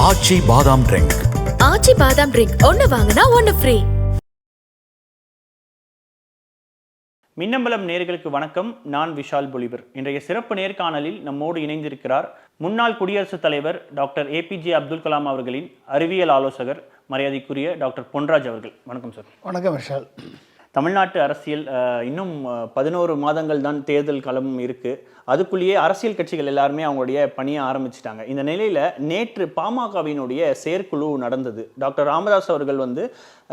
ஆச்சி பாதாம் ட்ரிங்க் ஆச்சி பாதாம் ட்ரிங்க் ஒன்னு வாங்கினா ஒன்னு ஃப்ரீ மின்னம்பலம் நேர்களுக்கு வணக்கம். நான் விஷால் பொலிவர். இன்றைய சிறப்பு நேர்காணலில் நம்மோடு இணைந்திருக்கிறார் முன்னாள் குடியரசுத் தலைவர் டாக்டர் ஏபிஜே அப்துல் கலாம் அவர்களின் அறிவியல் ஆலோசகர் மரியாதைக்குரிய டாக்டர் பொன்ராஜ் அவர்கள். வணக்கம் சார். வணக்கம் விஷால். தமிழ்நாட்டு அரசியல் இன்னும் பதினோரு மாதங்கள் தான் தேர்தல் களம் இருக்குது அதுக்குள்ளேயே அரசியல் கட்சிகள் எல்லாருமே அவங்களுடைய பணியை ஆரம்பிச்சிட்டாங்க. இந்த நிலையில் நேற்று பாமகவினுடைய செயற்குழு நடந்தது. டாக்டர் ராமதாஸ் அவர்கள் வந்து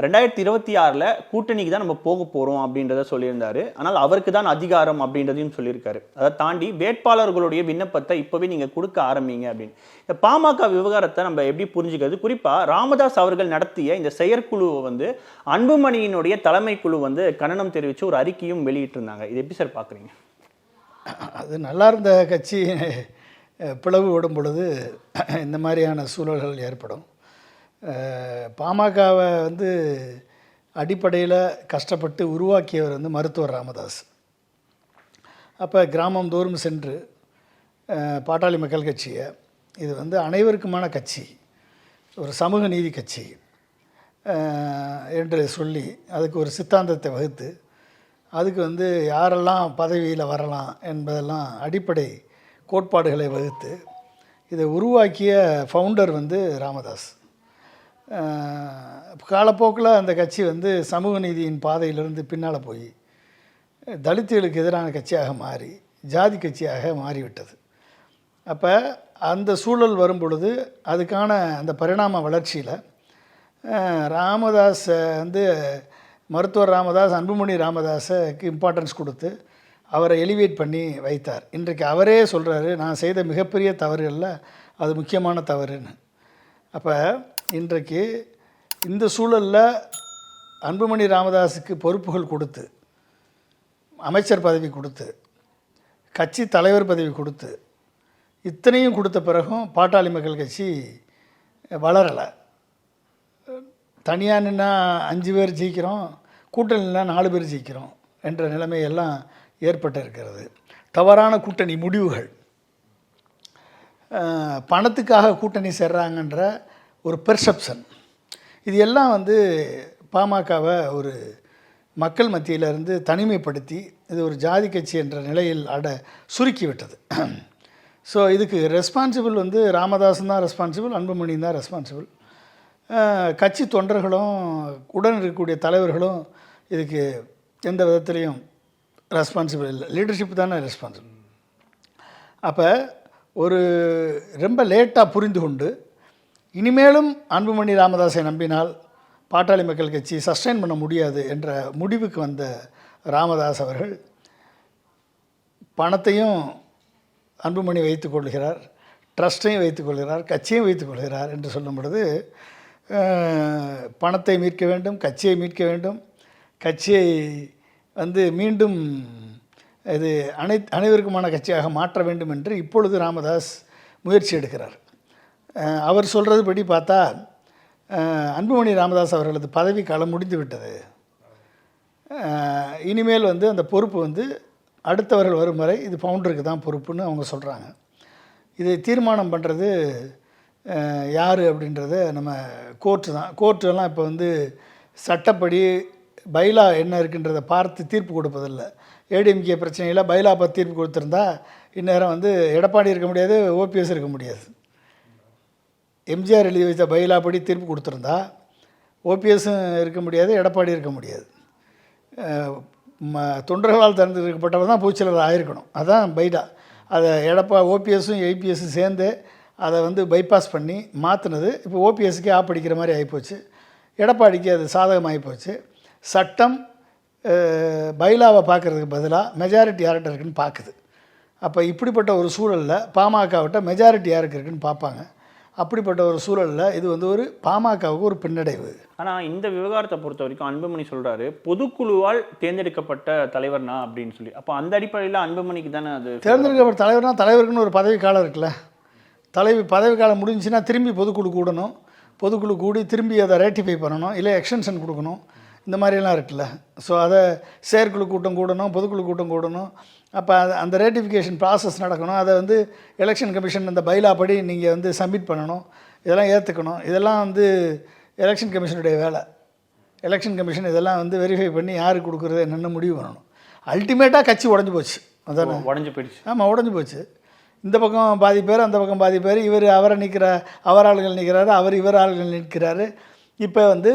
ரெண்டாயிரத்தி இருபத்தி ஆறில் கூட்டணிக்கு தான் நம்ம போக போகிறோம் அப்படின்றத சொல்லியிருந்தார். ஆனால் அவருக்கு தான் அதிகாரம் அப்படின்றதையும் சொல்லியிருக்காரு. அதை தாண்டி வேட்பாளர்களுடைய விண்ணப்பத்தை இப்போவே நீங்கள் கொடுக்க ஆரம்பிங்க அப்படின்னு. இந்த பாமக விவகாரத்தை நம்ம எப்படி புரிஞ்சுக்கிறது? குறிப்பாக ராமதாஸ் அவர்கள் நடத்திய இந்த செயற்குழுவை வந்து அன்புமணியினுடைய தலைமை குழு வந்து கண்டனம் தெரிவித்து ஒரு அறிக்கையும் வெளியிட்டிருந்தாங்க. இது எப்படி சார் பார்க்குறீங்க? அது நல்லா இருந்த கட்சி பிளவு விடும் பொழுது இந்த மாதிரியான சூழல்கள் ஏற்படும். பாமகவை வந்து அடிப்படையில் கஷ்டப்பட்டு உருவாக்கியவர் வந்து மருத்துவர் ராமதாஸ். அப்போ கிராமம் தோறும் சென்று பாட்டாளி மக்கள் கட்சியை இது வந்து அனைவருக்குமான கட்சி ஒரு சமூக நீதி கட்சி. என்று சொல்லி அதுக்கு ஒரு சித்தாந்தத்தை வகுத்து அதுக்கு வந்து யாரெல்லாம் பதவியில் வரலாம் என்பதெல்லாம் அடிப்படை கோட்பாடுகளை வகுத்து இதை உருவாக்கிய ஃபவுண்டர் வந்து ராமதாஸ். காலப்போக்கில் அந்த கட்சி வந்து சமூக நீதியின் பாதையிலிருந்து பின்னால் போய் தலித்துகளுக்கு எதிரான கட்சியாக மாறி ஜாதி கட்சியாக மாறிவிட்டது. அப்போ அந்த சூழல் வரும் பொழுது அதுக்கான அந்த பரிணாம வளர்ச்சியில் ராமதாஸ் வந்து மருத்துவர் ராமதாஸ் அன்புமணி ராமதாஸுக்கு இம்பார்ட்டன்ஸ் கொடுத்து அவரை எலிவேட் பண்ணி வைத்தார். இன்றைக்கு அவரே சொல்கிறாரு நான் செய்த மிகப்பெரிய தவறுகளில் அது முக்கியமான தவறுன்னு. அப்போ இன்றைக்கு இந்த சூழலில் அன்புமணி ராமதாஸுக்கு பொறுப்புகள் கொடுத்து அமைச்சர் பதவி கொடுத்து கட்சி தலைவர் பதவி கொடுத்து இத்தனையும் கொடுத்த பிறகும் பாட்டாளி மக்கள் கட்சி வளரலை. தனியாக நின்னா அஞ்சு பேர் ஜெயிக்கிறோம் கூட்டணி நின்னா நாலு பேர் ஜெயிக்கிறோம் என்ற நிலைமையெல்லாம் ஏற்பட்டு இருக்கிறது தவறான கூட்டணி முடிவுகள். பணத்துக்காக கூட்டணி சேர்றாங்கன்ற ஒரு பெர்செப்ஷன் இது எல்லாம் வந்து பாமகவை ஒரு மக்கள் மத்தியிலிருந்து தனிமைப்படுத்தி இது ஒரு ஜாதி கட்சி என்ற நிலையில் அட சுருக்கிவிட்டது. ஸோ இதுக்கு ரெஸ்பான்சிபிள் வந்து ராமதாசன் தான் ரெஸ்பான்சிபிள் அன்புமணி தான் ரெஸ்பான்சிபிள் கட்சி தொண்டர்களும் உடன் இருக்கக்கூடிய தலைவர்களும் இதுக்கு எந்த விதத்துலேயும் ரெஸ்பான்சிபிள் இல்லை. லீடர்ஷிப் தானே ரெஸ்பான்சிபிள் அப்போ ஒரு ரொம்ப லேட்டாக புரிந்து கொண்டு இனிமேலும் அன்புமணி ராமதாஸை நம்பினால் பாட்டாளி மக்கள் கட்சி சஸ்டைன் பண்ண முடியாது என்ற முடிவுக்கு வந்த ராமதாஸ் அவர்கள் பணத்தையும் அன்புமணி வைத்துக்கொள்கிறார் ட்ரஸ்ட்டையும் வைத்துக்கொள்கிறார் கட்சியும் வைத்துக்கொள்கிறார் என்று சொல்லும் பொழுது பணத்தை மீட்க வேண்டும் கட்சியை மீட்க வேண்டும். கட்சியை வந்து மீண்டும் இது அனை அனைவருக்குமான கட்சியாக மாற்ற வேண்டும் என்று இப்பொழுது ராமதாஸ் முயற்சி எடுக்கிறார். அவர் சொல்கிறது படி பார்த்தா அன்புமணி ராமதாஸ் அவர்களது பதவி காலம் முடிந்து விட்டது இனிமேல் வந்து அந்த பொறுப்பு வந்து அடுத்தவர்கள் வரும் வரை இது ஃபவுண்டருக்கு தான் பொறுப்புன்னு அவங்க சொல்கிறாங்க இதை தீர்மானம் பண்ணுறது யார் அப்படின்றத நம்ம கோர்ட்டு தான். கோர்ட்டெல்லாம் இப்போ வந்து சட்டப்படி பைலா என்ன இருக்குன்றதை பார்த்து தீர்ப்பு கொடுப்பதில்லை. ஏடிஎம்கே பிரச்சனையில் பைலா பார்த்து தீர்ப்பு கொடுத்துருந்தா இந்நேரம் வந்து எடப்பாடி இருக்க முடியாது ஓபிஎஸ் இருக்க முடியாது. எம்ஜிஆர் எழுதி வைத்த பைலா படி தீர்ப்பு கொடுத்துருந்தா ஓபிஎஸும் இருக்க முடியாது எடப்பாடி இருக்க முடியாது. ம தொண்டர்களால் தேர்ந்தெடுக்கப்பட்டவர் தான் பூச்சலர் ஆயிருக்கணும். அதுதான் பைடா அதை எடப்பா ஓபிஎஸும் ஏபிஎஸும் சேர்ந்து அதை வந்து பைபாஸ் பண்ணி மாற்றினது இப்போ ஓபிஎஸ்க்கே ஆப்படிக்கிற மாதிரி ஆகிப்போச்சு எடப்பாடிக்கு அது சாதகமாகி போச்சு சட்டம் பைலாவை பார்க்குறதுக்கு பதிலாக மெஜாரிட்டி யார்கிட்ட இருக்குன்னு பார்க்குது அப்போ இப்படிப்பட்ட ஒரு சூழலில் பாமகவிட்ட மெஜாரிட்டி யாருக்கு இருக்குன்னு பார்ப்பாங்க அப்படிப்பட்ட ஒரு சூழலில் இது வந்து ஒரு பாமகவுக்கு ஒரு பின்னடைவு. ஆனா இந்த விவகாரத்தை பொறுத்த வரைக்கும் அன்புமணி சொல்றாரு பொதுக்குழுவால் தேர்ந்தெடுக்கப்பட்ட தலைவர்னா? அப்படின்னு சொல்லி. அப்போ அந்த அடிப்படையில் அன்புமணிக்கு தானே அது தேர்ந்தெடுக்கப்பட்ட தலைவர்னா தலைவருக்குன்னு ஒரு பதவி காலம் இருக்குல்ல. தலைவி பதவி காலம் முடிஞ்சுன்னா திரும்பி பொதுக்குழு கூடணும். பொதுக்குழு கூடி திரும்பி அதை ரேட்டிஃபை பண்ணணும். இல்லை எக்ஸ்டென்ஷன் கொடுக்கணும். இந்த மாதிரியெல்லாம் இருக்குல்ல. ஸோ அதை செயற்குழு கூட்டம் கூடணும் பொதுக்குழு கூட்டம் கூடணும். அப்போ அந்த ரேட்டிஃபிகேஷன் ப்ராசஸ் நடக்கணும். அதை வந்து எலெக்ஷன் கமிஷன் அந்த பைலா படி நீங்கள் வந்து சப்மிட் பண்ணணும். இதெல்லாம் ஏற்றுக்கணும் இதெல்லாம் வந்து எலெக்ஷன் கமிஷனுடைய வேலை. எலெக்ஷன் கமிஷன் இதெல்லாம் வந்து வெரிஃபை பண்ணி யாருக்கு கொடுக்குறது என்னென்னு முடிவு பண்ணணும். அல்டிமேட்டாக கட்சி உடஞ்சி போச்சு. அதானே? உடஞ்சு போயிடுச்சு. ஆமாம் உடஞ்சி போச்சு. இந்த பக்கம் பாதி பேர் அந்த பக்கம் பாதி பேர். இவர் அவரை நிற்கிற அவர் ஆளுகள் நிற்கிறாரு அவர் இவர் ஆளுகள் நிற்கிறாரு இப்போ வந்து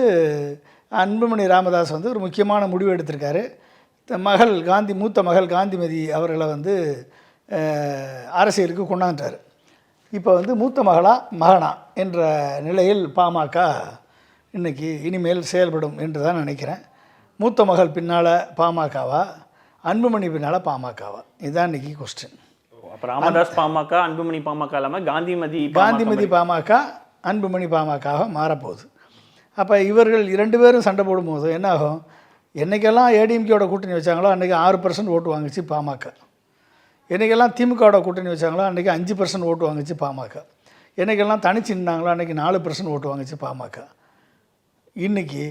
அன்புமணி ராமதாஸ் வந்து ஒரு முக்கியமான முடிவு எடுத்திருக்காரு. த- மகள் காந்தி மூத்த மகள் காந்திமதி அவர்களை வந்து அரசியலுக்கு கொண்டாந்துட்டார். இப்போ வந்து மூத்த மகளா மகனா என்ற நிலையில் பாமக இன்னைக்கு இனிமேல் செயல்படும் என்று தான் நினைக்கிறேன். மூத்த மகள் பின்னால் பாமகவா அன்புமணி பின்னால் பாமகவா? இதுதான் இன்றைக்கி கொஸ்டின் அப்ப ராமதாஸ் பாமக அன்புமணி பாமக இல்லாம காந்திமதி காந்திமதி பாமக அன்புமணி பாமகவாக மாறப்போகுது. அப்போ இவர்கள் இரண்டு பேரும் சண்டை போடும்போது என்ன ஆகும்? என்னைக்கெல்லாம் ஏடிஎம்கேயோட கூட்டணி வச்சாங்களோ அன்றைக்கி ஆறு பர்சன்ட் ஓட்டு வாங்குச்சு பாமக. என்னைக்கெல்லாம் திமுகவோட கூட்டணி வச்சாங்களோ அன்றைக்கி அஞ்சு பர்சன்ட் ஓட்டு வாங்குச்சு பாமக. என்னைக்கெல்லாம் தனிச்சு நின்னாங்களோ அன்றைக்கி நாலு பர்சன்ட் ஓட்டு வாங்குச்சு பாமக. இன்றைக்கி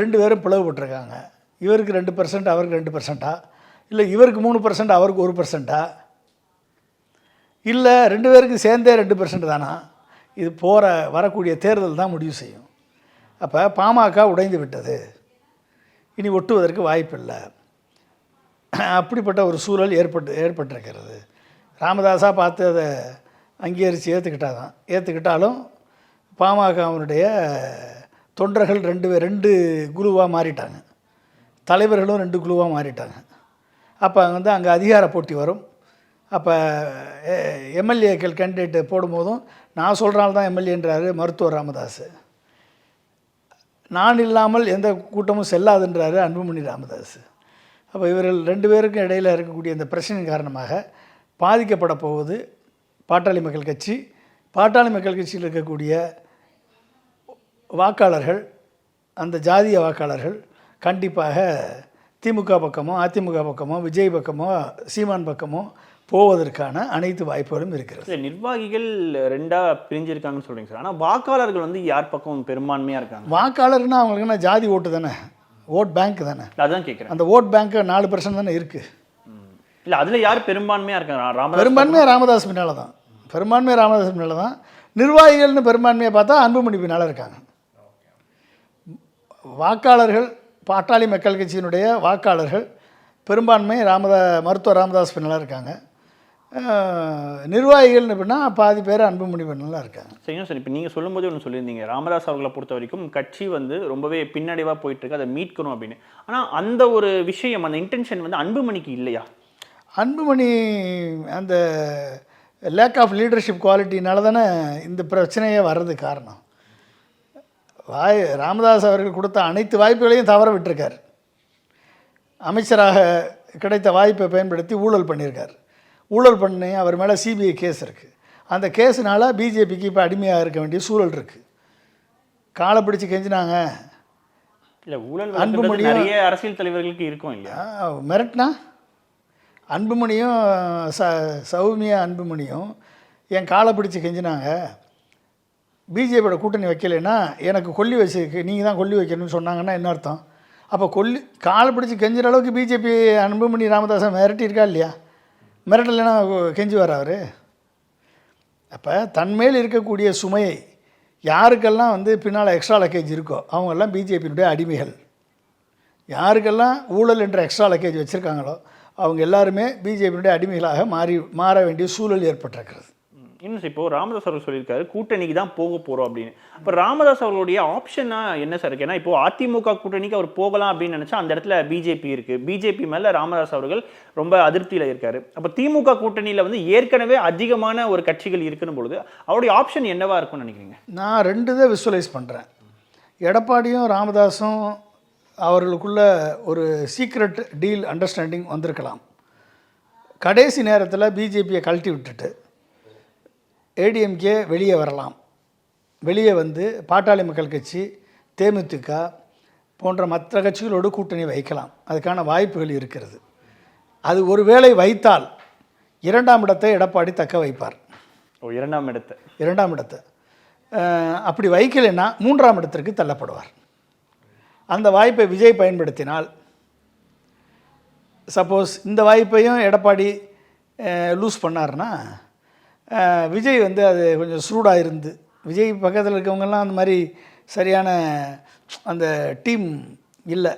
ரெண்டு பேரும் பிளவுபட்டிருக்காங்க. இவருக்கு ரெண்டு பர்சன்ட் அவருக்கு ரெண்டு பர்சன்ட்டா இல்லை இவருக்கு மூணு பர்சன்ட் அவருக்கு ஒரு பர்சன்ட்டா இல்லை ரெண்டு பேருக்கு சேர்ந்தே ரெண்டு பர்சன்ட் தானா? இது போகிற வரக்கூடிய தேர்தல் தான் முடிவு செய்யும். அப்போ பாமக உடைந்து விட்டது. இனி ஒட்டுவதற்கு வாய்ப்பில்லை. அப்படிப்பட்ட ஒரு சூழல் ஏற்பட்டு ஏற்பட்டிருக்கிறது. ராமதாஸா பார்த்து அதை அங்கீகரித்து ஏற்றுக்கிட்டாதான் ஏற்றுக்கிட்டாலும் பாமகவினுடைய தொண்டர்கள் ரெண்டு பேர் ரெண்டு குழுவாக மாறிட்டாங்க. தலைவர்களும் ரெண்டு குழுவாக மாறிட்டாங்க. அப்போ வந்து அங்கே அதிகார போட்டி வரும். அப்போ எம்எல்ஏக்கள் கேண்டிடேட்டு போடும்போதும் நான் சொல்கிறால் தான் எம்எல்ஏன்றாரு மருத்துவர் ராமதாஸ். நான் இல்லாமல் எந்த கூட்டமும் செல்லாதுன்றாரு அன்புமணி ராமதாஸ். அப்போ இவர்கள் ரெண்டு பேருக்கும் இடையில் இருக்கக்கூடிய இந்த பிரச்சனையின் காரணமாக பாதிக்கப்பட போவது பாட்டாளி மக்கள் கட்சி பாட்டாளி மக்கள் கட்சியில் இருக்கக்கூடிய வாக்காளர்கள் அந்த ஜாதிய வாக்காளர்கள் கண்டிப்பாக திமுக பக்கமோ அதிமுக பக்கமோ விஜய் பக்கமோ சீமான் பக்கமோ போவதற்கான அனைத்து வாய்ப்புகளும் இருக்கிறது. நிர்வாகிகள் ரெண்டா பிரிஞ்சிருக்காங்கன்னு சொல்றீங்க சார். ஆனா வாக்காளர்கள் வந்து யார் பக்கம் பெரும்பான்மையா இருக்காங்க? வாக்காளர்னா அவங்களுக்கு என்ன ஜாதி ஓட்டு தானே? ஓட் பேங்க் தானே? அதான் கேக்குறேன். அந்த ஓட் பேங்க் நாலு பர்சன்ட் தானே இருக்குது இல்ல அதுல யார் பெரும்பான்மையா இருக்காங்க? ராமதாஸ் பெரும்பான்மையாக ராமதாஸ் பின்னால் தான். பெரும்பான்மையாக ராமதாஸ் பின்னால் தான். நிர்வாகிகள்னு பெரும்பான்மையை பார்த்தா அன்புமணி பின்னால் இருக்காங்க. வாக்காளர்கள் பாட்டாளி மக்கள் கட்சியினுடைய வாக்காளர்கள் பெரும்பான்மை ராமதா மருத்துவர் ராமதாஸ் பின்னால் இருக்காங்க. அஹ், நிர்வாகிகள்னு அப்படின்னா பாதி பேர் அன்புமணி பின்னால் இருக்காங்க. சரிங்க சார் இப்போ நீங்கள் சொல்லும்போது ஒன்று சொல்லியிருந்தீங்க. ராமதாஸ் அவர்களை பொறுத்த வரைக்கும் கட்சி வந்து ரொம்பவே பின்னடைவாக போயிட்டு இருக்கு அதை மீட்கணும் அப்படின்னு. ஆனால் அந்த ஒரு விஷயம் அந்த இன்டென்ஷன் வந்து அன்புமணிக்கு இல்லையா? அன்புமணி அந்த லேக் ஆஃப் லீடர்ஷிப் குவாலிட்டினால தானே இந்த பிரச்சனையே வர்றது காரணம். வாய் ராமதாஸ் அவர்கள் கொடுத்த அனைத்து வாய்ப்புகளையும் தவற விட்டிருக்கார். அமைச்சராக கிடைத்த வாய்ப்பை பயன்படுத்தி ஊழல் பண்ணியிருக்கார். ஊழல் பண்ணி அவர் மேலே சிபிஐ கேஸ் இருக்குது அந்த கேஸுனால பிஜேபிக்கு இப்போ அடிமையாக இருக்க வேண்டிய சூழல் இருக்குது காலை பிடிச்சி கெஞ்சினாங்க. இல்லை ஊழல் அன்புமணியும் வழக்குன்றது நிறைய அரசியல் தலைவர்களுக்கு இருக்கும் இல்லையா? ஆ, மிரட்டினா? அன்புமணியும் ச சௌமியா அன்புமணியும் என் காலை பிடிச்சி கெஞ்சினாங்க. பிஜேபியோட கூட்டணி வைக்கலைன்னா எனக்கு கொல்லி வச்சு நீங்கள் தான் கொல்லி வைக்கணும்னு சொன்னாங்கன்னா என்ன அர்த்தம்? அப்போ கொல்லி காலை பிடிச்சி கெஞ்சுற அளவுக்கு பிஜேபி அன்புமணி ராமதாஸை மிரட்டியிருக்கா இல்லையா? மிரட்டலைன்னா கெஞ்சி வர அவர். அப்போ தன்மேல் இருக்கக்கூடிய சுமையை யாருக்கெல்லாம் வந்து பின்னால் எக்ஸ்ட்ரா லக்கேஜ் இருக்கோ அவங்கெல்லாம் பிஜேபியினுடைய அடிமைகள். யாருக்கெல்லாம் ஊழல் என்ற எக்ஸ்ட்ரா லக்கேஜ் வச்சுருக்காங்களோ அவங்க எல்லாருமே பிஜேபியினுடைய அடிமைகளாக மாறி மாற வேண்டிய சூழல் ஏற்பட்டிருக்கிறது. இன்னும் இப்போ ராமதாஸ் அவர்கள் சொல்லியிருக்காரு கூட்டணிக்கு தான் போக போகிறோம் அப்படின்னு. இப்போ ராமதாஸ் அவர்களுடைய ஆப்ஷனாக என்ன சார் இருக்கு? ஏன்னா இப்போ அதிமுக கூட்டணிக்கு அவர் போகலாம் அப்படின்னு நினச்சா அந்த இடத்துல பிஜேபி இருக்குது பிஜேபி மேலே ராமதாஸ் அவர்கள் ரொம்ப அதிருப்தியில் இருக்காரு. அப்போ திமுக கூட்டணியில் வந்து ஏற்கனவே அதிகமான ஒரு கட்சிகள் இருக்குன்னு பொழுது அவருடைய ஆப்ஷன் என்னவா இருக்கும்னு நினைக்கிறீங்க? நான் ரெண்டு இதை விசுவலைஸ் பண்ணுறேன் எடப்பாடியும் ராமதாஸும் அவர்களுக்குள்ள ஒரு சீக்ரெட் டீல் அண்டர்ஸ்டாண்டிங் வந்திருக்கலாம். கடைசி நேரத்தில் பிஜேபியை கழட்டி விட்டுட்டு ஏடிஎம்கே வெளியே வரலாம். வெளியே வந்து பாட்டாளி மக்கள் கட்சி தேமுதிக போன்ற மற்ற கட்சிகளோடு கூட்டணி வைக்கலாம். அதுக்கான வாய்ப்புகள் இருக்கிறது. அது ஒருவேளை வைத்தால் இரண்டாம் இடத்தை எடப்பாடி தக்க வைப்பார். ஓ இரண்டாம் இடத்தை. இரண்டாம் இடத்தை. அப்படி வைக்கலைன்னா மூன்றாம் இடத்திற்கு தள்ளப்படுவார். அந்த வாய்ப்பை விஜய் பயன்படுத்தினால் சப்போஸ் இந்த வாய்ப்பையும் எடப்பாடி லூஸ் பண்ணாருன்னா அஹ், விஜய் வந்து அது கொஞ்சம் சூடாக இருந்து விஜய் பக்கத்தில் இருக்கவங்கெல்லாம் அந்த மாதிரி சரியான அந்த டீம் இல்லை.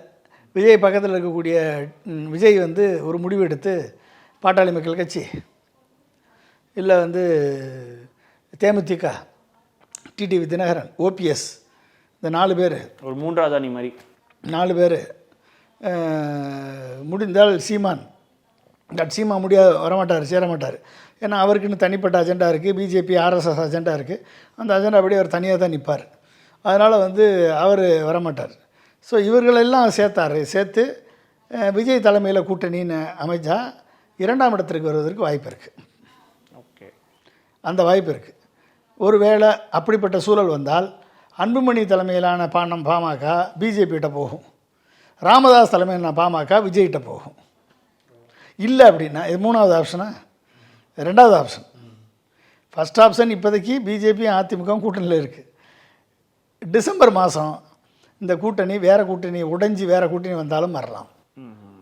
விஜய் பக்கத்தில் இருக்கக்கூடிய விஜய் வந்து ஒரு முடிவு எடுத்து பாட்டாளி மக்கள் கட்சி இல்லை வந்து தேமுதிக டிடிவி தினகரன் ஓபிஎஸ் இந்த நாலு பேர். ஒரு மூன்றாவது அணி மாதிரி. நாலு பேர். முடிந்தால் சீமான். பட் சீமா முடியாது வரமாட்டார் சேரமாட்டார். ஏன்னா அவருக்குன்னு தனிப்பட்ட அஜெண்டா இருக்குது பிஜேபி ஆர்எஸ்எஸ் அஜெண்டா இருக்குது அந்த அஜெண்டா அப்படியே அவர் தனியாக தான் நிற்பார் அதனால் வந்து அவர் வரமாட்டார். ஸோ இவர்களெல்லாம் சேர்த்தாரு. சேர்த்து விஜய் தலைமையில் கூட்டணின்னு அமைச்சா இரண்டாம் இடத்திற்கு வருவதற்கு வாய்ப்பு இருக்குது ஓகே. அந்த வாய்ப்பு இருக்குது ஒருவேளை அப்படிப்பட்ட சூழல் வந்தால் அன்புமணி தலைமையிலான பானம் பாமக பிஜேபிகிட்ட போகும். ராமதாஸ் தலைமையிலான பாமக விஜய்கிட்ட போகும். இல்லை அப்படின்னா இது மூணாவது ஆப்ஷனா ரெண்டாவது ஆப்ஷன் ஃபஸ்ட் ஆப்ஷன் இப்போதைக்கு பிஜேபி அதிமுக கூட்டணியில் இருக்குது டிசம்பர் மாதம் இந்த கூட்டணி வேறு கூட்டணி உடைஞ்சு வேறு கூட்டணி வந்தாலும் வரலாம்.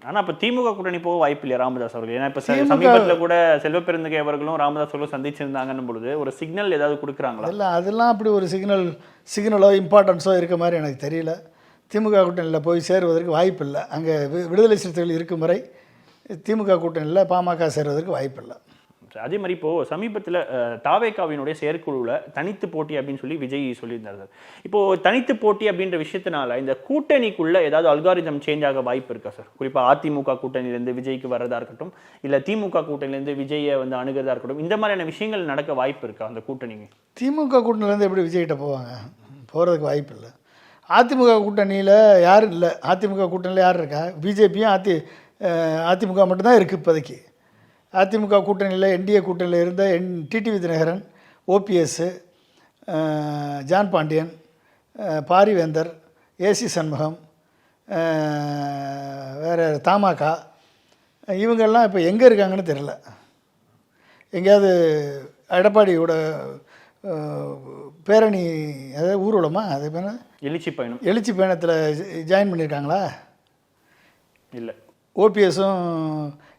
ஆனா அப்ப திமுக கூட்டணி போக வாய்ப்பு இல்லையா ராமதாஸ் அவர்கள்? ஏன்னா இப்ப சமீபத்துல கூட செல்வ பெருந்தகை அவர்களும் ராமதாஸ் அவர்களும் சந்திச்சிருந்தாங்கன்னும் பொழுது ஒரு சிக்னல் ஏதாவது கொடுக்குறாங்களா? அதெல்லாம் அதெல்லாம் அப்படி ஒரு சிக்னல் சிக்னலோ இம்பார்ட்டன்ஸோ இருக்க மாதிரி எனக்கு தெரியல. திமுக கூட்டணியில் போய் சேருவதற்கு வாய்ப்பு இல்லை. அங்கே விடுதலை சிறுத்தைகள் இருக்கும் வரை திமுக கூட்டணியில் பாமக சேருவதற்கு வாய்ப்பு இல்லை. அதே மாதிரி இப்போது சமீபத்தில் தாவேக்காவினுடைய செயற்குழுவில் தனித்து போட்டி அப்படின்னு சொல்லி விஜய் சொல்லியிருந்தார் சார். இப்போது தனித்து போட்டி அப்படின்ற விஷயத்தினால இந்த கூட்டணிக்குள்ளே ஏதாவது அல்காரிதம் சேஞ்ச் ஆக வாய்ப்பு இருக்கா சார்? குறிப்பாக அதிமுக கூட்டணியிலேருந்து விஜய்க்கு வர்றதா இருக்கட்டும் இல்லை திமுக கூட்டணியிலேருந்து விஜயை வந்து அணுகிறதா இருக்கட்டும் இந்த மாதிரியான விஷயங்கள் நடக்க வாய்ப்பு இருக்கா அந்த கூட்டணிக்கு? திமுக கூட்டணியிலேருந்து எப்படி விஜய்கிட்ட போவாங்க? போகிறதுக்கு வாய்ப்பு இல்லை. அதிமுக கூட்டணியில் யாரும் இல்லை. அதிமுக கூட்டணியில் யார் இருக்கா? பிஜேபியும் அதி அதிமுக மட்டும்தான் இருக்குது இப்போதைக்கு. அதிமுக கூட்டணியில் என்டிஏ கூட்டணியில் இருந்த என் TTV Dhinakaran OPS John Pandian Pariventhar AC Shanmugam வேறு தமாக இவங்கெல்லாம் இப்போ எங்கே இருக்காங்கன்னு தெரில எங்கேயாவது எடப்பாடியோட பேரணி அதாவது ஊர்வலமா? அது பேர்? எழுச்சி பயணம். எழுச்சி பயணத்தில் ஜாயின் பண்ணியிருக்காங்களா இல்ல. ஓபிஎஸும்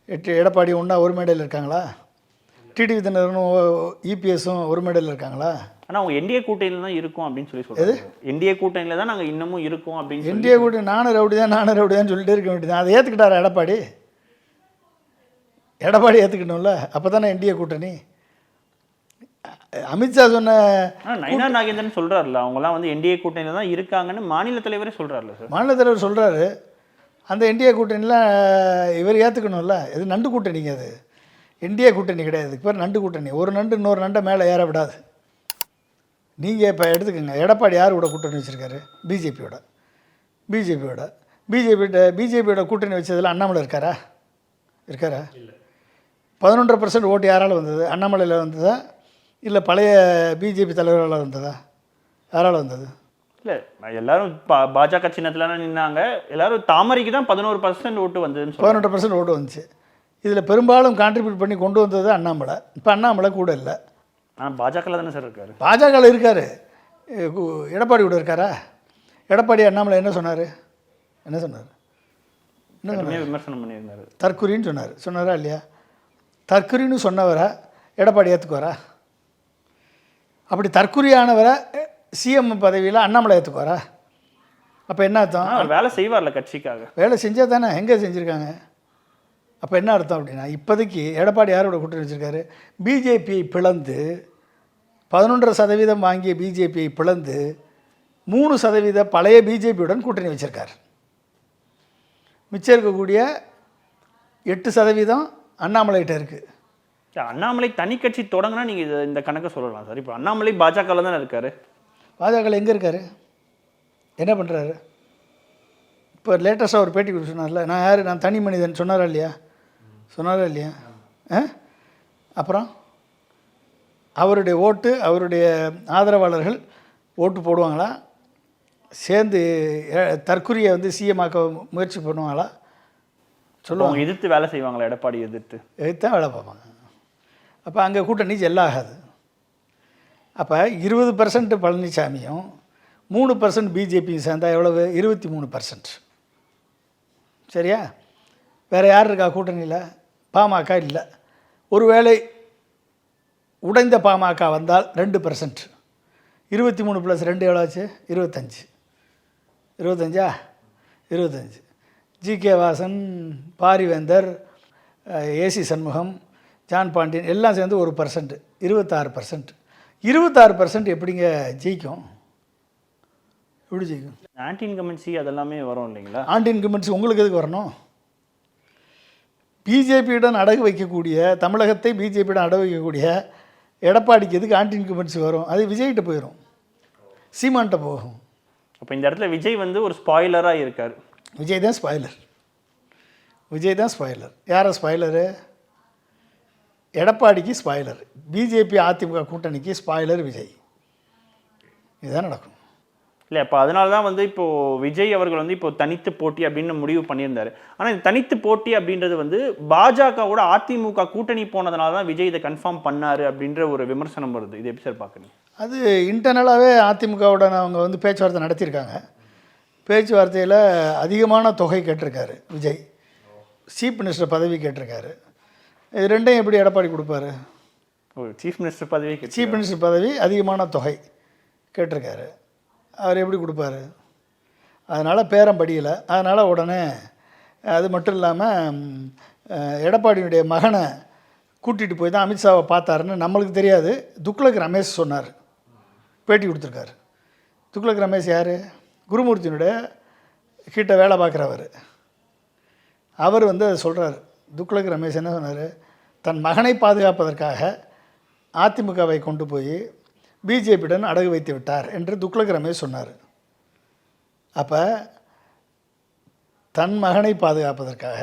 எடப்பாடி ஒன்றா ஒரு மேடையில் இருக்காங்களா? டிடிவி தினகரனும் இபிஎஸும் ஒரு மேடையில் இருக்காங்களா? ஆனா அவங்க என்டிஏ கூட்டணியில தான் இருக்கும் அப்படின்னு சொல்லி சொல்றாங்க. என்டிஏ கூட்டணியில தான் நாங்க இன்னமும் இருக்கோம் அப்படின்னு சொல்லி என்டிஏ கூட்டணி நானும் ரவுடி தான் நானும் ரவுடி தான் சொல்லிட்டே இருக்க வேண்டியது அதை ஏற்றுக்கிட்டாரா எடப்பாடி? எடப்பாடி ஏற்றுக்கணும்ல அப்போ தானே என்டிஏ கூட்டணி? அமித்ஷா சொன்ன நயினா நாகேந்திரன் சொல்றாருல அவங்க எல்லாம் வந்து என்டிஏ கூட்டணியில தான் இருக்காங்கன்னு மாநில தலைவரே சொல்றாருல சார். மாநில தலைவர் சொல்கிறாரு அந்த என்டிஏ கூட்டணியில் இவர் ஏற்றுக்கணும்ல இது நண்டு கூட்டணிங்க அது. என்டிஏ கூட்டணி கிடையாது. இதுக்கு பேர் நண்டு கூட்டணி. ஒரு நண்டு இன்னொரு நண்டை மேலே ஏற விடாது. நீங்கள் இப்போ எடுத்துக்கோங்க. எடப்பாடி யார் கூட கூட்டணி வச்சுருக்காரு? பிஜேபியோட. பிஜேபியோட. பிஜேபியோட பிஜேபியோட கூட்டணி வச்சதில் அண்ணாமலை இருக்காரா? இருக்காரா? பதினொன்றரை பர்சன்ட் ஓட்டு யாரால் வந்தது? அண்ணாமலையில் வந்ததா? இல்லை பழைய பிஜேபி தலைவரால் வந்ததா? யாரால் வந்தது? இல்ல எல்லாரும் பா- பாஜக சின்னத்துல நின்னாங்க. எல்லாரும் தாமரைக்கு தான் பதினோரு பர்சன்ட் ஓட்டு வந்ததுன்னு பதினெட்டு பர்சன்ட் ஓட்டு வந்துச்சு. இதில் பெரும்பாலும் கான்ட்ரிபியூட் பண்ணி கொண்டு வந்தது அண்ணாமலை. இப்போ அண்ணாமலை கூட இல்லை. ஆனா பாஜகல தானே சார் இருக்காரு? பாஜகவில் இருக்கார். எடப்பாடி கூட இருக்காரா? எடப்பாடி அண்ணாமலை என்ன சொன்னார்? என்ன சொன்னார்? என்ன சொன்னார்? விமர்சனம் பண்ணியிருந்தாரு. தற்குறின்னு சொன்னார். சொன்னாரா இல்லையா? தற்குறின்னு சொன்னவரை எடப்பாடி ஏற்றுக்குவாரா அப்படி தற்குறியானவரை சிஎம் பதவியில் அண்ணாமலை ஏற்றுக்குவாரா அப்போ என்ன அர்த்தம்? வேலை செய்வார்ல கட்சிக்காக. வேலை செஞ்சால் தானே எங்கே செஞ்சுருக்காங்க? அப்போ என்ன அர்த்தம் அப்படின்னா இப்போதைக்கு எடப்பாடி யாரோட கூட்டணி வச்சுருக்காரு? பிஜேபியை பிளந்து பதினொன்றரை சதவீதம் வாங்கிய பிஜேபியை பிளந்து மூணு சதவீத பழைய பிஜேபியுடன் கூட்டணி வச்சுருக்கார். மிச்சம் இருக்கக்கூடிய எட்டு சதவீதம் அண்ணாமலைகிட்ட இருக்குது அண்ணாமலை தனி கட்சி தொடங்கினா நீங்க இத- இந்த கணக்கை சொல்லலாம் சார். இப்போ அண்ணாமலை பாஜகல தானே இருக்காரு? பாஜக எங்கே இருக்கார்? என்ன பண்ணுறாரு இப்போ லேட்டஸ்ட்டாக ஒரு பேட்டி கொடுத்து சொன்னார்ல நான் யார்? நான் தனி மனிதன். சொன்னாரா இல்லையா? சொன்னாரா இல்லையா? ஆ? அப்புறம்? அவருடைய ஓட்டு அவருடைய ஆதரவாளர்கள் ஓட்டு போடுவாங்களா? சேர்ந்து அஹ், தற்குறியை வந்து சிஎம் ஆக்க முயற்சி பண்ணுவாங்களா? சொல்லுவாங்க. எதிர்த்து வேலை செய்வாங்களா? எடப்பாடி எதிர்த்து? தான் வேலை பார்ப்பாங்க. அப்போ அங்கே கூட்டணி ஜெல்லாகாது அப்போ இருபது பர்சன்ட் பழனிசாமியும் மூணு பர்சன்ட் பிஜேபியும் சேர்ந்தால் எவ்வளவு? இருபத்தி மூணு பர்சன்ட் சரியா? வேறு யார் இருக்கா கூட்டணியில்? பாமக இல்லை. ஒருவேளை உடைந்த பாமக வந்தால் ரெண்டு பர்சன்ட் இருபத்தி மூணு ப்ளஸ் ரெண்டு எவ்வளோ ஆச்சு இருபத்தஞ்சா? இருபத்தஞ்சி. G K Vasan Pariventhar AC Shanmugam John Pandian எல்லாம் சேர்ந்து ஒரு பர்சன்ட் இருபத்தாறு பர்சன்ட் இருபத்தாறு பர்சன்ட் எப்படிங்க ஜெயிக்கும்? எப்படி ஜெயிக்கும்? ஆன்டி இன்கமன்சி அதெல்லாமே வரும் இல்லைங்களா? ஆண்டி இன்கமெண்ட்ஸ் உங்களுக்கு எதுக்கு வரணும்? பிஜேபியுடன் அடகு வைக்கக்கூடிய தமிழகத்தை பிஜேபியுடன் அடகு வைக்கக்கூடிய எடப்பாடிக்கு எதுக்கு ஆன்டி இன்கமெண்ட்ஸ் வரும்? அது விஜய்கிட்ட போயிடும் சீமான்கிட்ட போகும். அப்போ இந்த இடத்துல விஜய் வந்து ஒரு ஸ்பாய்லராக இருக்கார். விஜய் தான் ஸ்பாய்லர் விஜய் தான் ஸ்பாய்லர் யாரை ஸ்பாய்லரு எடப்பாடிக்கு ஸ்பாய்லர் பிஜேபி அதிமுக கூட்டணிக்கு ஸ்பாய்லர் விஜய். இதுதான் நடக்கும். இல்லை அப்போ அதனால தான் வந்து இப்போ விஜய் அவர்கள் வந்து இப்போ தனித்து போட்டி அப்படின்னு முடிவு பண்ணியிருந்தாரு. ஆனால் இந்த தனித்து போட்டி அப்படின்றது வந்து பாஜகவோட அதிமுக கூட்டணி போனதுனால தான் விஜய் இதை கன்ஃபார்ம் பண்ணாரு அப்படின்ற ஒரு விமர்சனம் வருது. இது எப்படி சார் பார்க்குறீங்க? அது இன்டர்னலாகவே அதிமுகவுடன் அவங்க வந்து பேச்சுவார்த்தை நடத்தியிருக்காங்க. பேச்சுவார்த்தையில் அதிகமான தொகை கேட்டிருக்காரு விஜய். சீஃப் மினிஸ்டர் பதவி கேட்டிருக்காரு. இது ரெண்டையும் எப்படி எடப்பாடி கொடுப்பாரு? சீஃப் மினிஸ்டர் பதவி சீஃப் மினிஸ்டர் பதவி அதிகமான தொகை கேட்டிருக்காரு. அவர் எப்படி கொடுப்பாரு? அதனால் பேரம் படியலை. அதனால் உடனே அது மட்டும் இல்லாமல் எடப்பாடியினுடைய மகனை கூட்டிகிட்டு போய் தான் அமித்ஷாவை பார்த்தாருன்னு நம்மளுக்கு தெரியாது. துக்ளக் ரமேஷ் சொன்னார். பேட்டி கொடுத்துருக்காரு. துக்ளக் ரமேஷ் யார்? குருமூர்த்தியினுடைய கிட்ட வேலை பார்க்குறவர். அவர் வந்து அதை சொல்கிறார் துக்ளக் ரமேஷ் என்ன சொன்னார்? தன் மகனை பாதுகாப்பதற்காக அதிமுகவை கொண்டு போய் பிஜேபியுடன் அடகு வைத்து விட்டார் என்று துக்ளக் ரமேஷ் சொன்னார். அப்போ தன் மகனை பாதுகாப்பதற்காக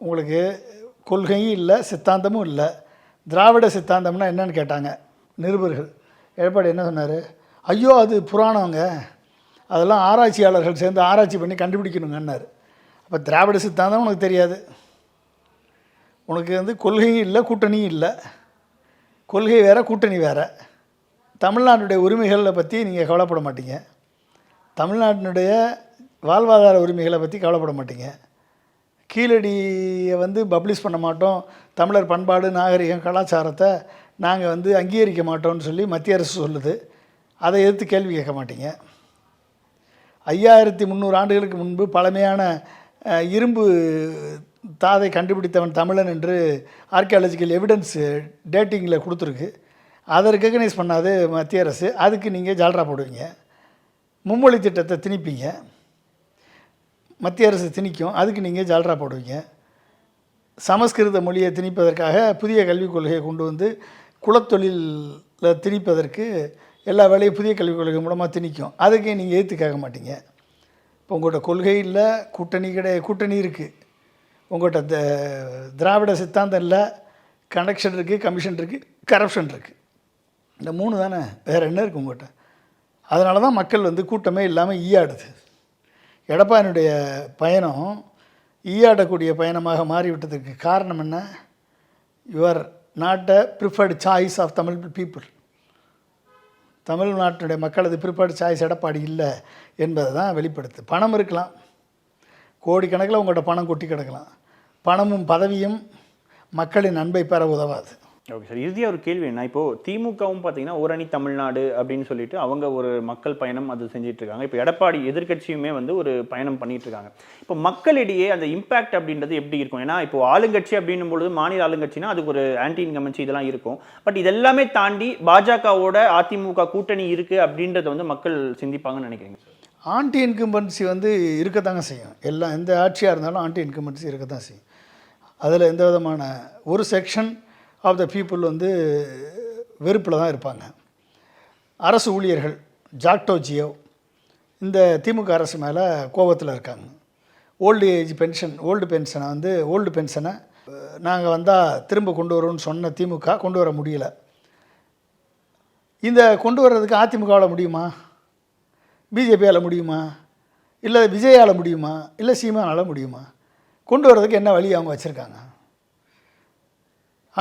உங்களுக்கு கொள்கையும் இல்லை சித்தாந்தமும் இல்லை. திராவிட சித்தாந்தம்னா என்னன்னு கேட்டாங்க நிருபர்கள். எடப்பாடி என்ன சொன்னார்? ஐயோ அது புராணங்க. அதெல்லாம் ஆராய்ச்சியாளர்கள் சேர்ந்து ஆராய்ச்சி பண்ணி கண்டுபிடிக்கணுங்கன்னாரு அப்போ திராவிட சித்தாந்தம் உனக்கு தெரியாது. உனக்கு வந்து கொள்கையும் இல்லை கூட்டணியும் இல்லை. கொள்கை வேறு கூட்டணி வேறு. தமிழ்நாட்டுடைய உரிமைகளை பற்றி நீங்கள் கவலைப்பட மாட்டீங்க. தமிழ்நாட்டினுடைய வாழ்வாதார உரிமைகளை பற்றி கவலைப்பட மாட்டீங்க. கீழடியை வந்து பப்ளிஷ் பண்ண மாட்டோம். தமிழர் பண்பாடு நாகரிகம் கலாச்சாரத்தை நாங்கள் வந்து அங்கீகரிக்க மாட்டோம்னு சொல்லி மத்திய அரசு சொல்லுது. அதை எதிர்த்து கேள்வி கேட்க மாட்டீங்க. ஐயாயிரத்தி முந்நூறு ஆண்டுகளுக்கு முன்பு பழமையான இரும்பு தாதை கண்டுபிடித்தவன் தமிழன் என்று ஆர்கியாலஜிக்கல் எவிடன்ஸ் டேட்டிங்கில் கொடுத்துருக்கு. அதை ரெக்கக்னைஸ் பண்ணாது மத்திய அரசு. அதுக்கு நீங்கள் ஜால்ரா போடுவீங்க. மும்மொழி திட்டத்தை திணிப்பீங்க. மத்திய அரசு திணிக்கும். அதுக்கு நீங்கள் ஜால்ரா போடுவீங்க. சமஸ்கிருத மொழியை திணிப்பதற்காக புதிய கல்விக் கொள்கையை கொண்டு வந்து குலத்தொழிலில் திணிப்பதற்கு எல்லா வேலையும் புதிய கல்விக் கொள்கை மூலமாக திணிக்கும். அதுக்கு நீங்கள் ஏற்று கேட்க மாட்டீங்க. இப்போ உங்கள்கிட்ட கொள்கை இல்லை கூட்டணி கிடையாது கூட்டணி இருக்குது உங்கள்கிட்ட த திராவிட சித்தாந்தம் இல்லை கனெக்ஷன் இருக்குது கமிஷன் இருக்குது கரப்ஷன் இருக்குது இந்த மூணு தானே? வேறு என்ன இருக்குது உங்கள்கிட்ட? அதனால தான் மக்கள் வந்து கூட்டமே இல்லாமல் ஈயாடுது. எடப்பாடியுடைய பயணம் ஈயாடக்கூடிய பயணமாக மாறிவிட்டதுக்கு காரணம் என்ன? Your not a preferred choice of Tamil people தமிழ்நாட்டினுடைய மக்களது பிற்பாடு சாய்ஸ் எடப்பாடி இல்லை என்பதை தான் வெளிப்படுத்து. பணம் இருக்கலாம். கோடிக்கணக்கில் உங்கள்கிட்ட பணம் கொட்டி கிடக்கலாம். பணமும் பதவியும் மக்களின் அன்பை பெற உதவாது. ஓகே சார் இறுதியாக ஒரு கேள்வி என்ன? இப்போ திமுகவும் பார்த்தீங்கன்னா ஒரு அணி தமிழ்நாடு அப்படின்னு சொல்லிட்டு அவங்க ஒரு மக்கள் பயணம் அது செஞ்சுட்டு இருக்காங்க. இப்போ எடப்பாடி எதிர்க்கட்சியுமே வந்து ஒரு பயணம் பண்ணிட்டு இருக்காங்க. இப்போ மக்களிடையே அந்த இம்பாக்ட் அப்படின்றது எப்படி இருக்கும்? ஏன்னா இப்போ ஆளுங்கட்சி அப்படின்னும் பொழுது மாநில ஆளுங்கட்சினா அதுக்கு ஒரு ஆன்டி இன்கமன்சி இதெல்லாம் இருக்கும். பட் இதெல்லாமே தாண்டி பாஜகவோட அதிமுக கூட்டணி இருக்கு அப்படின்றத வந்து மக்கள் சிந்திப்பாங்கன்னு நினைக்கிறீங்க ஆன்டி இன்கம்பன்சி வந்து இருக்கத்தாங்க செய்யும். எல்லாம் எந்த ஆட்சியாக இருந்தாலும் ஆன்டி இன்கம்பன்சி இருக்கத்தான் செய்யும். அதில் எந்த விதமான ஒரு செக்ஷன் ஆஃப் த பீப்புள் வந்து வெறுப்பில் தான் இருப்பாங்க. அரசு ஊழியர்கள் ஜாக்டோ ஜியோ இந்த திமுக அரசு மேலே கோபத்தில் இருக்காங்க. ஓல்டு ஏஜ் பென்ஷன் ஓல்டு பென்ஷனை வந்து ஓல்டு பென்ஷனை நாங்கள் வந்தால் திரும்ப கொண்டு வரோம்னு சொன்ன திமுக கொண்டு வர முடியல. இந்த கொண்டு வர்றதுக்கு அதிமுகவால் முடியுமா? பிஜேபியால் முடியுமா? இல்லை விஜயால் முடியுமா? இல்லை சீமானால் முடியுமா? கொண்டு வர்றதுக்கு என்ன வழி அவங்க வச்சுருக்காங்க?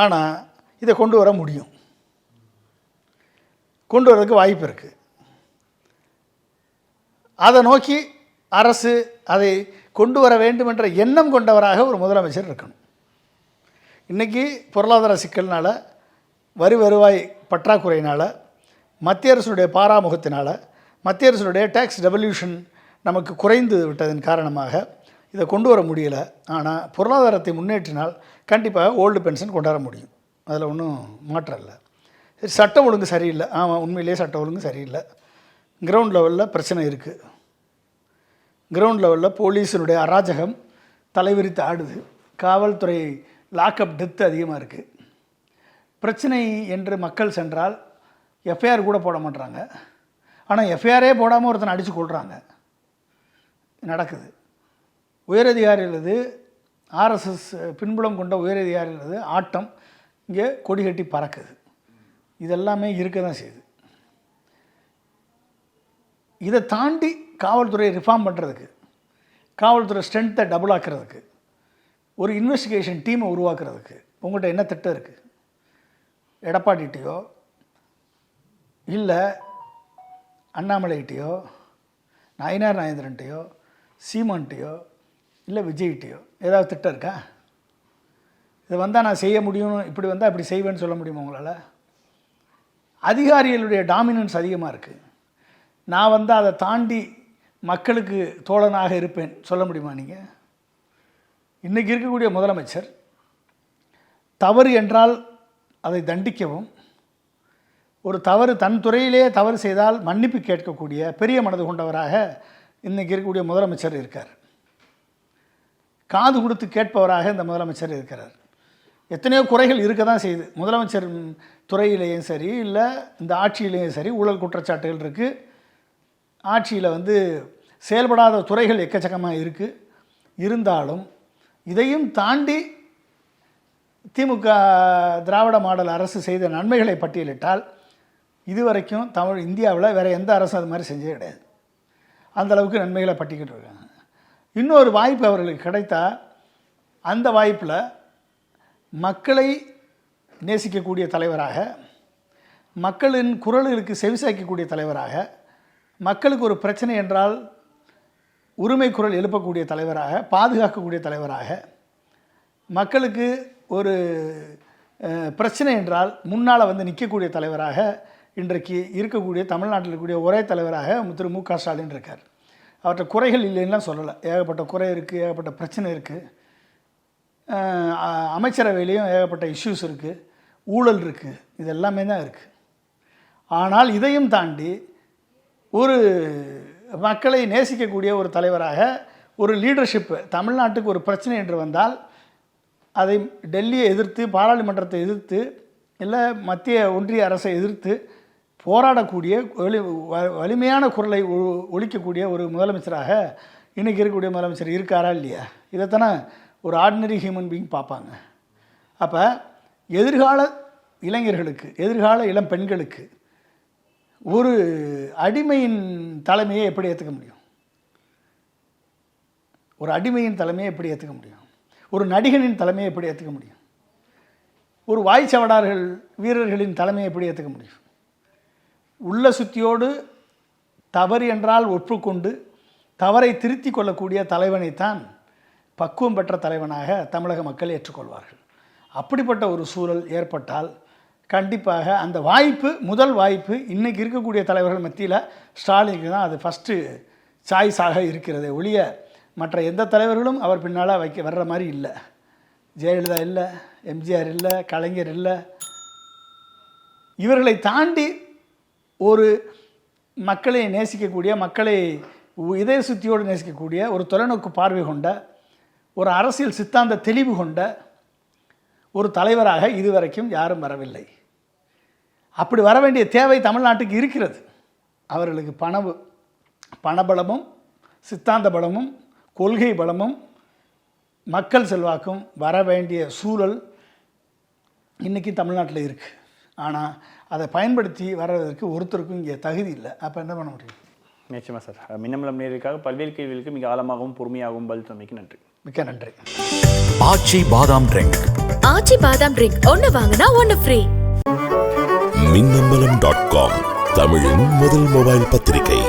ஆனால் இதை கொண்டு வர முடியும். கொண்டு வர்றதுக்கு வாய்ப்பு இருக்குது அதை நோக்கி அரசு அதை கொண்டு வர வேண்டும் என்ற எண்ணம் கொண்டவராக ஒரு முதலமைச்சர் இருக்கணும். இன்றைக்கி பொருளாதார சிக்கல்னால் வரி வருவாய் பற்றாக்குறையினால் மத்திய அரசுடைய பாராமுகத்தினால் மத்திய அரசுடைய டேக்ஸ் ரெவல்யூஷன் நமக்கு குறைந்து விட்டதன் காரணமாக இதை கொண்டு வர முடியலை. ஆனால் பொருளாதாரத்தை முன்னேற்றினால் கண்டிப்பாக ஓல்டு பென்ஷன் கொண்டு வர முடியும். அதில் ஒன்றும் மாற்றம் இல்லை. சரி சட்டம் ஒழுங்கு சரியில்லை. ஆமாம் உண்மையிலேயே சட்டம் ஒழுங்கு சரியில்லை. கிரவுண்ட் லெவலில் பிரச்சனை இருக்குது கிரவுண்ட் லெவலில் போலீஸினுடைய அராஜகம் தலைவிரித்து ஆடுது. காவல்துறை லாக்அப் டெத்து அதிகமாக இருக்குது பிரச்சனை என்று மக்கள் சென்றால் எஃப்ஐஆர் கூட போட மாட்டுறாங்க ஆனால் எஃப்ஐஆரே போடாமல் ஒருத்தனை அடித்து கொள்கிறாங்க நடக்குது. உயரதிகாரிகளது ஆர்எஸ்எஸ் பின்புலம் கொண்ட உயரதிகாரிகளது ஆட்டம் இங்கே கொடி கட்டி பறக்குது. இதெல்லாமே இருக்க தான் செய்யுது. இதை தாண்டி காவல்துறையை ரிஃபார்ம் பண்ணுறதுக்கு காவல்துறை ஸ்ட்ரென்த்தை டபுள் ஆக்கிறதுக்கு ஒரு இன்வெஸ்டிகேஷன் டீமை உருவாக்குறதுக்கு உங்கள்கிட்ட என்ன திட்டம் இருக்குது எடப்பாடிகிட்டேயோ இல்லை அண்ணாமலைகிட்டேயோ நயினார் நாயந்திரன்ட்டையோ சீமான்ட்டையோ இல்லை விஜய்கிட்டையோ? ஏதாவது திட்டம் இருக்கா? இது வந்தால் நான் செய்ய முடியும் இப்படி வந்தால் இப்படி செய்வேன்னு சொல்ல முடியுமா உங்களால்? அதிகாரிகளுடைய டாமினன்ஸ் அதிகமாக இருக்குது நான் வந்து அதை தாண்டி மக்களுக்கு தோழனாக இருப்பேன். சொல்ல முடியுமா நீங்கள் இன்றைக்கி இருக்கக்கூடிய முதலமைச்சர் தவறு என்றால் அதை தண்டிக்கவும் ஒரு தவறு தன் துறையிலே தவறு செய்தால் மன்னிப்பு கேட்கக்கூடிய பெரிய மனது கொண்டவராக இன்றைக்கி இருக்கக்கூடிய முதலமைச்சர் இருக்கார். காது கொடுத்து கேட்பவராக இந்த முதலமைச்சர் இருக்கிறார். எத்தனையோ குறைகள் இருக்க தான் செய்யுது. முதலமைச்சர் துறையிலேயும் சரி இல்லை இந்த ஆட்சியிலேயும் சரி ஊழல் குற்றச்சாட்டுகள் இருக்குது ஆட்சியில் வந்து செயல்படாத துறைகள் எக்கச்சக்கமாக இருக்குது இருந்தாலும் இதையும் தாண்டி திமுக திராவிட மாடல் அரசு செய்த நன்மைகளை பட்டியலிட்டால் இதுவரைக்கும் தமிழ் இந்தியாவில் வேறு எந்த அரசும் அது மாதிரி செஞ்சே கிடையாது. அந்த அளவுக்கு நன்மைகளை பட்டிக்கிட்டு இருக்காங்க. இன்னொரு வாய்ப்பு அவர்களுக்கு கிடைத்தா அந்த வாய்ப்பில் மக்களை நேசிக்கக்கூடிய தலைவராக மக்களின் குரல்களுக்கு செவிசாய்க்கக்கூடிய தலைவராக மக்களுக்கு ஒரு பிரச்சனை என்றால் உரிமை குரல் எழுப்பக்கூடிய தலைவராக பாதுகாக்கக்கூடிய தலைவராக மக்களுக்கு ஒரு பிரச்சனை என்றால் முன்னால் வந்து நிற்கக்கூடிய தலைவராக இன்றைக்கு இருக்கக்கூடிய தமிழ்நாட்டில் இருக்கக்கூடிய ஒரே தலைவராக திரு மு க ஸ்டாலின் இருக்கார். அவற்றை குறைகள் இல்லைன்னா சொல்லலை. ஏகப்பட்ட குறை இருக்குது ஏகப்பட்ட பிரச்சனை இருக்குது அமைச்சரவையிலையும் ஏகப்பட்ட இஷ்யூஸ் இருக்குது ஊழல் இருக்குது இது எல்லாமே தான் இருக்குது ஆனால் இதையும் தாண்டி ஒரு மக்களை நேசிக்கக்கூடிய ஒரு தலைவராக ஒரு லீடர்ஷிப்பு தமிழ்நாட்டுக்கு ஒரு பிரச்சனை என்று வந்தால் அதை டெல்லியை எதிர்த்து பாராளுமன்றத்தை எதிர்த்து இல்லை மத்திய ஒன்றிய அரசை எதிர்த்து போராடக்கூடிய வலி வ- வலிமையான குரலை ஒ- ஒரு முதலமைச்சராக இன்றைக்கி இருக்கக்கூடிய முதலமைச்சர் இருக்காரா இல்லையா? இதைத்தானே ஒரு ஆர்டினரி ஹியூமன் பீயிங் பார்ப்பாங்க. அப்போ எதிர்கால இளைஞர்களுக்கு எதிர்கால இளம் பெண்களுக்கு ஒரு அடிமையின் தலைமையை எப்படி ஏற்றுக்க முடியும்? ஒரு அடிமையின் தலைமையை எப்படி ஏற்றுக்க முடியும்? ஒரு நடிகனின் தலைமையை எப்படி ஏற்றுக்க முடியும்? ஒரு வாய்ச்சவடார்கள் வீரர்களின் தலைமையை எப்படி ஏற்றுக்க முடியும்? உள்ள சுத்தியோடு தவறு என்றால் ஒப்புக்கொண்டு தவறை திருத்தி கொள்ளக்கூடிய தலைவனைத்தான் பக்குவம் பெற்ற தலைவனாக தமிழக மக்கள் ஏற்றுக்கொள்வார்கள். அப்படிப்பட்ட ஒரு சூழல் ஏற்பட்டால் கண்டிப்பாக அந்த வாய்ப்பு முதல் வாய்ப்பு இன்றைக்கி இருக்கக்கூடிய தலைவர்கள் மத்தியில் ஸ்டாலினுக்கு தான் அது ஃபஸ்ட்டு சாய்ஸாக இருக்கிறதே ஒழிய மற்ற எந்த தலைவர்களும் அவர் பின்னால் வைக்க வர்ற மாதிரி இல்லை. ஜெயலலிதா இல்லை எம்ஜிஆர் இல்லை கலைஞர் இல்லை. இவர்களை தாண்டி ஒரு மக்களை நேசிக்கக்கூடிய மக்களை உ- இதய சுத்தியோடு நேசிக்கக்கூடிய ஒரு தொலைநோக்கு பார்வை கொண்ட ஒரு அரசியல் சித்தாந்த தெளிவு கொண்ட ஒரு தலைவராக இதுவரைக்கும் யாரும் வரவில்லை. அப்படி வர வேண்டிய தேவை தமிழ்நாட்டுக்கு இருக்கிறது. அவர்களுக்கு பண பணபலமும் சித்தாந்த பலமும் கொள்கை பலமும் மக்கள் செல்வாக்கும் வர வேண்டிய சூழல் இன்றைக்கி தமிழ்நாட்டில் இருக்குது ஆனால் அதை பயன்படுத்தி வர்றதற்கு ஒருத்தருக்கும் இங்கே தகுதி இல்லை. அப்போ என்ன பண்ண முடியும்? நிச்சயமா சார். மின்னமலம் நேருக்காக பல்வேறு கேள்விகளுக்கு மிக ஆழமாகவும் பொறுமையாகவும் பதில் தந்தமைக்கு நன்றி. மிக்க நன்றி. ஆச்சி பாதாம் ட்ரிங்க் ஆச்சி பாதாம் ட்ரிங்க் ஒன்னு வாங்கினா ஒன்னு ஃப்ரீ மின்னம்பலம் டாட் காம் தமிழின் முதல் மொபைல் பத்திரிகை.